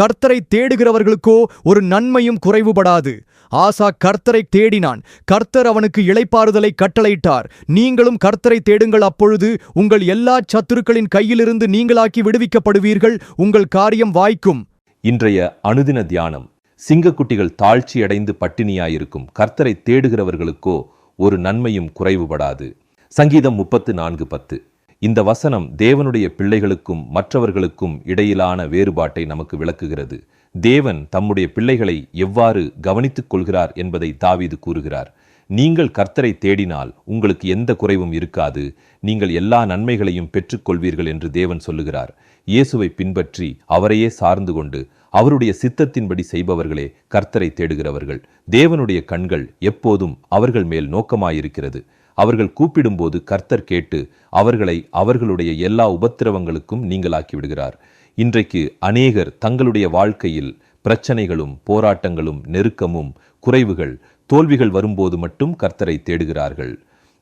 கர்த்தரை தேடுகிறவர்களுக்கோ ஒரு நன்மையும் குறைவுபடாது. ஆசா கர்த்தரை தேடினான். கர்த்தர் அவனுக்கு இளைப்பாறுதலை கட்டளையிட்டார். நீங்களும் கர்த்தரை தேடுங்கள் அப்பொழுது உங்கள் எல்லா சத்துருக்களின் கையிலிருந்து நீங்களாக்கி விடுவிக்கப்படுவீர்கள். உங்கள் காரியம் வாய்க்கும். இன்றைய அனுதின தியானம். சிங்கக்குட்டிகள் தாழ்ச்சியடைந்து பட்டினியாயிருக்கும் கர்த்தரை தேடுகிறவர்களுக்கோ ஒரு நன்மையும் குறைவுபடாது. சங்கீதம் முப்பத்து நான்கு பத்து. இந்த வசனம் தேவனுடைய பிள்ளைகளுக்கும் மற்றவர்களுக்கும் இடையிலான வேறுபாட்டை நமக்கு விளக்குகிறது. தேவன் தம்முடைய பிள்ளைகளை எவ்வாறு கவனித்துக் கொள்கிறார் என்பதை தாவீது கூறுகிறார். நீங்கள் கர்த்தரை தேடினால் உங்களுக்கு எந்த குறைவும் இருக்காது. நீங்கள் எல்லா நன்மைகளையும் பெற்றுக்கொள்வீர்கள் என்று தேவன் சொல்லுகிறார். இயேசுவை பின்பற்றி அவரையே சார்ந்து கொண்டு அவருடைய சித்தத்தின்படி செய்பவர்களே கர்த்தரை தேடுகிறவர்கள். தேவனுடைய கண்கள் எப்போதும் அவர்கள் மேல் நோக்கமாயிருக்கிறது. அவர்கள் கூப்பிடும்போது கர்த்தர் கேட்டு அவர்களை அவர்களுடைய எல்லா உபத்திரவங்களுக்கும் நீங்களாக்கி விடுகிறார் இன்றைக்கு அநேகர் தங்களுடைய வாழ்க்கையில் பிரச்சனைகளும் போராட்டங்களும் நெருக்கமும் குறைவுகள் தோல்விகள் வரும்போது மட்டும் கர்த்தரை தேடுகிறார்கள்.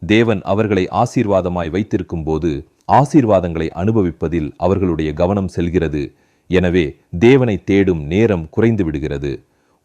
தேவன் அவர்களை ஆசீர்வாதமாய் வைத்திருக்கும் போது ஆசீர்வாதங்களை அனுபவிப்பதில் அவர்களுடைய கவனம் செல்கிறது. எனவே தேவனை தேடும் நேரம் குறைந்து விடுகிறது.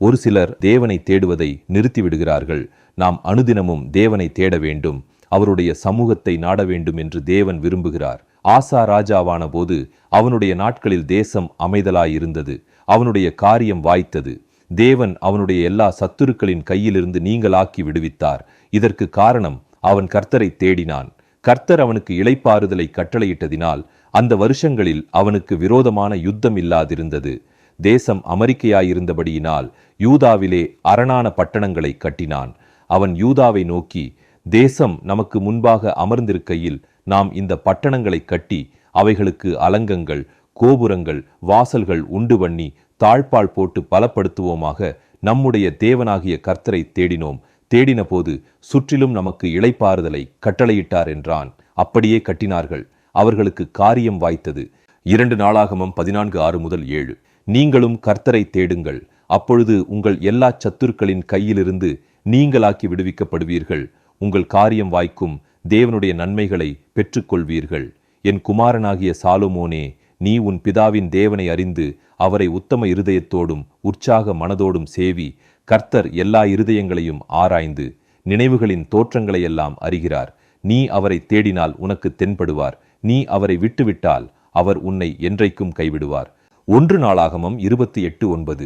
ஒரு சிலர் தேவனை தேடுவதை நிறுத்தி விடுகிறார்கள் நாம் அனுதினமும் தேவனை தேட வேண்டும். அவருடைய சமூகத்தை நாட வேண்டும் என்று தேவன் விரும்புகிறார். ஆசா ராஜாவான போது அவனுடைய நாட்களில் தேசம் அமைதலாயிருந்தது. அவனுடைய காரியம் வாய்த்தது. தேவன் அவனுடைய எல்லா சத்துருக்களின் கையிலிருந்து நீங்களாக்கி விடுவித்தார். இதற்கு காரணம் அவன் கர்த்தரை தேடினான். கர்த்தர் அவனுக்கு இளைப்பாறுதலை கட்டளையிட்டதினால் அந்த வருஷங்களில் அவனுக்கு விரோதமான யுத்தம் இல்லாதிருந்தது. தேசம் அமெரிக்கையாயிருந்தபடியினால் யூதாவிலே அரணான பட்டணங்களை கட்டினான். அவன் யூதாவை நோக்கி தேசம் நமக்கு முன்பாக அமர்ந்திருக்கையில் நாம் இந்த பட்டணங்களை கட்டி அவைகளுக்கு அலங்கங்கள் கோபுரங்கள் வாசல்கள் உண்டு பண்ணி தாழ்பால் போட்டு பலப்படுத்துவோமாக நம்முடைய தேவனாகிய கர்த்தரை தேடினோம். தேடினபோது சுற்றிலும் நமக்கு இளைப்பாறுதலை கட்டளையிட்டார் என்றான். அப்படியே கட்டினார்கள். அவர்களுக்கு காரியம் வாய்த்தது. இரண்டு நாளாகமம் பதினான்கு ஆறு முதல் ஏழு. நீங்களும் கர்த்தரை தேடுங்கள். அப்பொழுது உங்கள் எல்லா சத்துருக்களின் கையிலிருந்து நீங்களாக்கி விடுவிக்கப்படுவீர்கள். உங்கள் காரியம் வாய்க்கும் தேவனுடைய நன்மைகளை பெற்றுக்கொள்வீர்கள். என் குமாரனாகிய சாலோமோனே நீ உன் பிதாவின் தேவனை அறிந்து அவரை உத்தம இருதயத்தோடும் உற்சாக மனதோடும் சேவி கர்த்தர் எல்லா இருதயங்களையும் ஆராய்ந்து நினைவுகளின் தோற்றங்களையெல்லாம் அறிகிறார். நீ அவரை தேடினால் உனக்கு தென்படுவார். நீ அவரை விட்டுவிட்டால் அவர் உன்னை என்றைக்கும் கைவிடுவார். ஒன்று நாளாகமம் இருபத்தி எட்டு ஒன்பது.